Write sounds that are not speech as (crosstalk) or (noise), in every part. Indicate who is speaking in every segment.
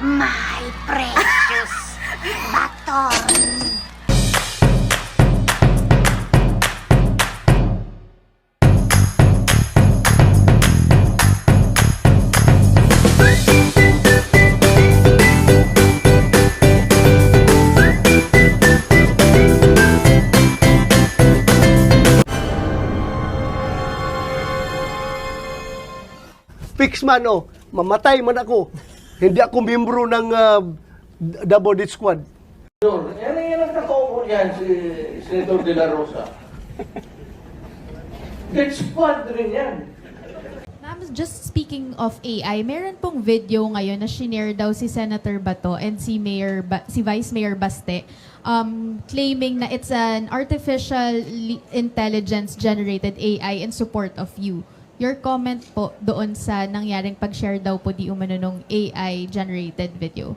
Speaker 1: My precious (laughs) Baton.
Speaker 2: Fix man oh, mamatay man ako. Hindi ako membro ng D- Double Death Squad.
Speaker 3: Yun, yan yan ang katoo ko yan, si Senator De La Rosa. Dead squad rin yan.
Speaker 4: Ma'am, just speaking of AI, meron pong video ngayon na shinare daw si Senator Bato and si Mayor ba- si Vice Mayor Baste um, claiming na it's an artificial li- intelligence generated AI in support of you. Your comment po doon sa nangyaring pag-share daw po di umano nung AI generated video.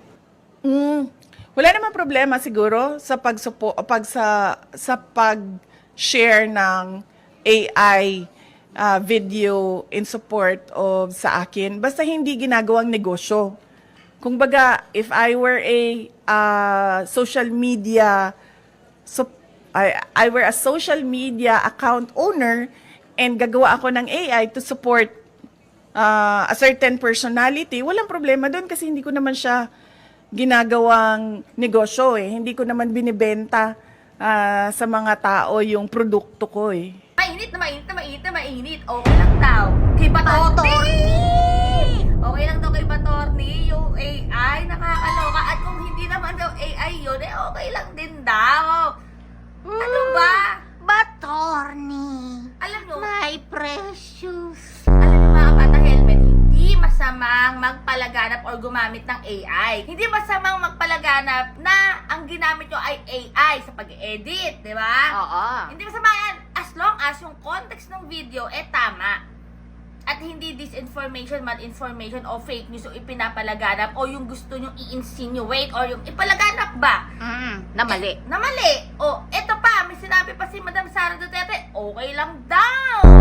Speaker 5: Mm, wala naman problema siguro sa pagsupo pag sa sa pag-share ng AI uh, video in support of sa akin basta hindi ginagawang negosyo. Kung baga, if I were a uh, social media so I, I were a social media account owner and gagawa ako ng AI to support uh, a certain personality, walang problema doon kasi hindi ko naman siya ginagawang negosyo eh. Hindi ko naman binibenta ah, sa mga tao yung produkto ko eh.
Speaker 6: Mainit na mainit na mainit na mainit. Okay lang daw. Kay Batorni! Masamang magpalaganap or gumamit ng AI. Hindi masamang magpalaganap na ang ginamit nyo ay AI sa pag-edit, di ba?
Speaker 1: Oo.
Speaker 6: Hindi masama yan as long as yung context ng video eh tama. At hindi disinformation, malinformation o fake news o ipinapalaganap o yung gusto nyo i-insinuate or yung ipalaganap ba?
Speaker 1: Mm, na mali.
Speaker 6: Na mali. O, eto pa, may sinabi pa si Madam Sara Duterte, okay lang daw.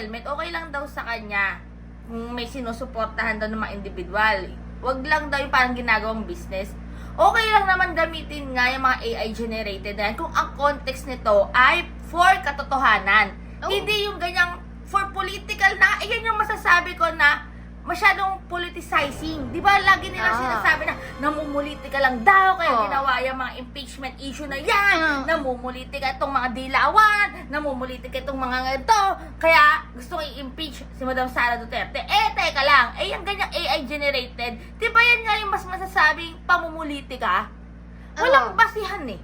Speaker 6: Helmet, okay lang daw sa kanya kung may sinusuportahan daw ng mga individual. Wag lang daw yung parang ginagawang business. Okay lang naman gamitin nga yung mga AI generated na yan kung ang context nito ay for katotohanan. Hindi yung ganyang for political na, ayan yung masasabi ko na masyadong politicizing. Di ba lagi nila
Speaker 1: Ah.
Speaker 6: sinasabi na namumuliti ka lang daw kaya
Speaker 1: Oh.
Speaker 6: ginawa yung mga impeachment issue na yan.
Speaker 1: Mm.
Speaker 6: Namumuliti ka itong mga dilawan. Namumuliti ka itong mga ganito. Kaya gusto ko i-impeach si Madam Sara Duterte. Eh, teka lang. Eh, yung ganyang AI generated, di ba yan nga yung mas masasabing pamumuliti ka? Walang
Speaker 1: Oo.
Speaker 6: basihan eh.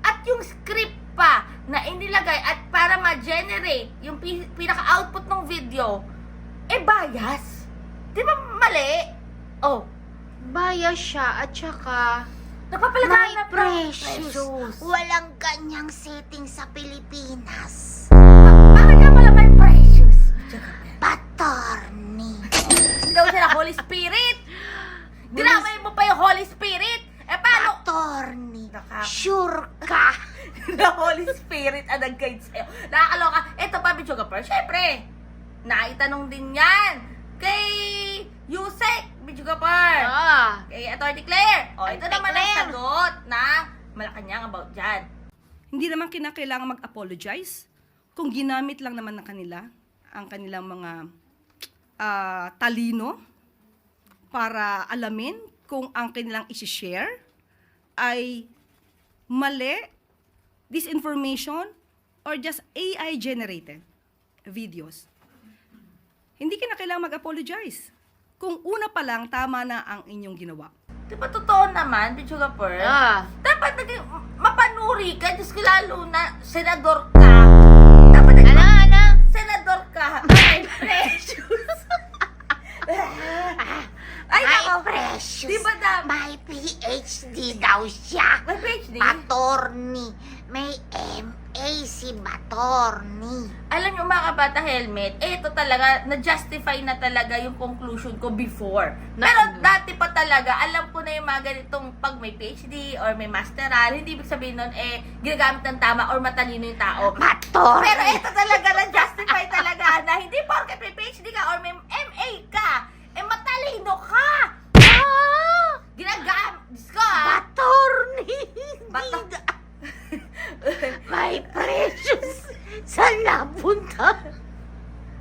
Speaker 6: At yung script pa na inilagay at para ma-generate yung pi- pinaka-output ng video, eh bias. Di ba mali? Oh,
Speaker 1: Baya siya at saka My
Speaker 6: nagpapalaganap ng
Speaker 1: precious. Walang ganyang setting sa Pilipinas.
Speaker 6: Bakit nga pala may precious?
Speaker 1: Batorni.
Speaker 6: Daw siya na Holy Spirit. Dinamay mo pa yung Holy Spirit. Eh paano?
Speaker 1: Batorni.
Speaker 6: Naka-
Speaker 1: Sure ka. (laughs)
Speaker 6: na Holy Spirit ang nag-guide sa'yo. Nakakaloka. Ito pa, Bichuga Pearl. Siyempre, naitanong din yan kay Yusek Bichuga Pearl.
Speaker 1: Ah.
Speaker 6: Kay Atty. Claire. O, ito
Speaker 1: Atty.
Speaker 6: naman ang
Speaker 1: Claire.
Speaker 6: sagot na Malacanang about dyan.
Speaker 7: hindi naman kinakailangan mag-apologize kung ginamit lang naman ng kanila ang kanilang mga ah, talino para alamin kung ang kanilang isi-share ay mali, disinformation, or just AI-generated videos. Hindi kinakailangan mag-apologize kung una pa lang tama na ang inyong ginawa.
Speaker 6: Di ba totoo naman, Bichuga Pearl?
Speaker 1: Ah.
Speaker 6: Dapat naging mapanuri ka, Diyos ko lalo na senador ka. Dapat naging
Speaker 1: Ano, ano?
Speaker 6: senador ka. Ay, precious. (laughs) Ay,
Speaker 1: My
Speaker 6: nako.
Speaker 1: precious.
Speaker 6: Di ba dapat?
Speaker 1: May PhD daw siya. me.
Speaker 6: Alam nyo mga kabata helmet, eh, ito talaga, na-justify na talaga yung conclusion ko before.
Speaker 1: Na-
Speaker 6: Pero dati pa talaga, alam ko na yung mga ganitong pag may PhD or may masteral, hindi ibig sabihin nun, eh, ginagamit ng tama or matalino yung tao.
Speaker 1: Mator!
Speaker 6: Pero ito talaga, na-justify talaga na hindi porket may PhD ka or may MA ka, eh matalino ka!
Speaker 1: Ah!
Speaker 6: Ginagam... Diyos ko ah!
Speaker 1: Mator! Bato.
Speaker 6: (laughs)
Speaker 1: My precious nagpunta?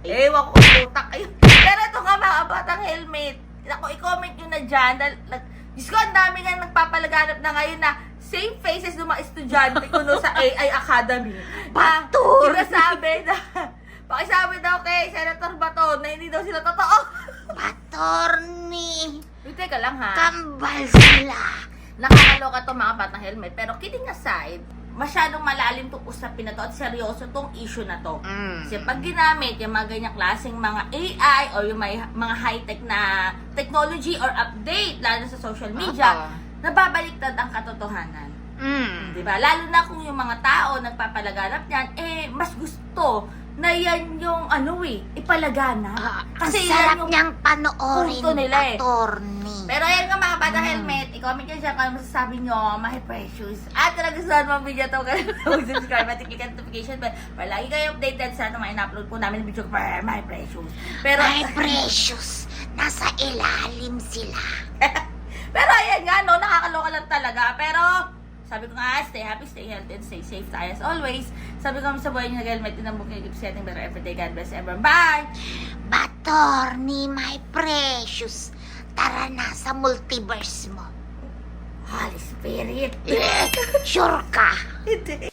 Speaker 6: Ewan ko utak kayo. Pero ito nga mga batang helmet. Ako, i-comment nyo na dyan. Dahil, like, Diyos ko, ang dami nga nagpapalaganap na ngayon na same faces ng mga estudyante ko no sa AI Academy.
Speaker 1: Batur!
Speaker 6: Na, sinasabi na, pakisabi daw kay Senator Bato na hindi daw sila totoo.
Speaker 1: Batorni!
Speaker 6: Wait, teka lang ha.
Speaker 1: Kambal sila!
Speaker 6: Nakakaloka to mga batang helmet. Pero kidding aside, masyadong malalim tong usapin na to at seryoso tong issue na to.
Speaker 1: Mm.
Speaker 6: Kasi pag ginamit yung mga ganyang klaseng mga AI or yung may, mga high-tech na technology or update, lalo sa social media, nababaliktad ang katotohanan.
Speaker 1: Mm.
Speaker 6: Di ba? Lalo na kung yung mga tao nagpapalaganap niyan, eh, mas gusto na yan yung, ano eh, ipalaganap.
Speaker 1: Ah, ang
Speaker 6: Kasi
Speaker 1: sarap
Speaker 6: yung
Speaker 1: niyang panoorin,
Speaker 6: punto nila eh.
Speaker 1: Batorni.
Speaker 6: pero ayan nga mga bata
Speaker 1: Mm.
Speaker 6: helmet, i-comment nyo dyan kung ano masasabi nyo, my precious. At kung nagustuhan mo ang video to, kung subscribe at click ang notification bell para lagi kayo updated sa ano mga in-upload po namin ng video for my precious. Pero,
Speaker 1: My precious, nasa ilalim sila. (laughs)
Speaker 6: pero ayan nga, no, nakakaloka lang talaga. Pero, sabi ko nga, stay happy, stay healthy, and stay safe tayo as always. Sabi ko sa buhay nyo nag-helmet ang book keep setting better every day. God bless everyone. Bye!
Speaker 1: Batorni, my precious. Tara na sa multiverse mo.
Speaker 6: Holy Spirit!
Speaker 1: Eh, sure ka? (laughs)
Speaker 6: Hindi.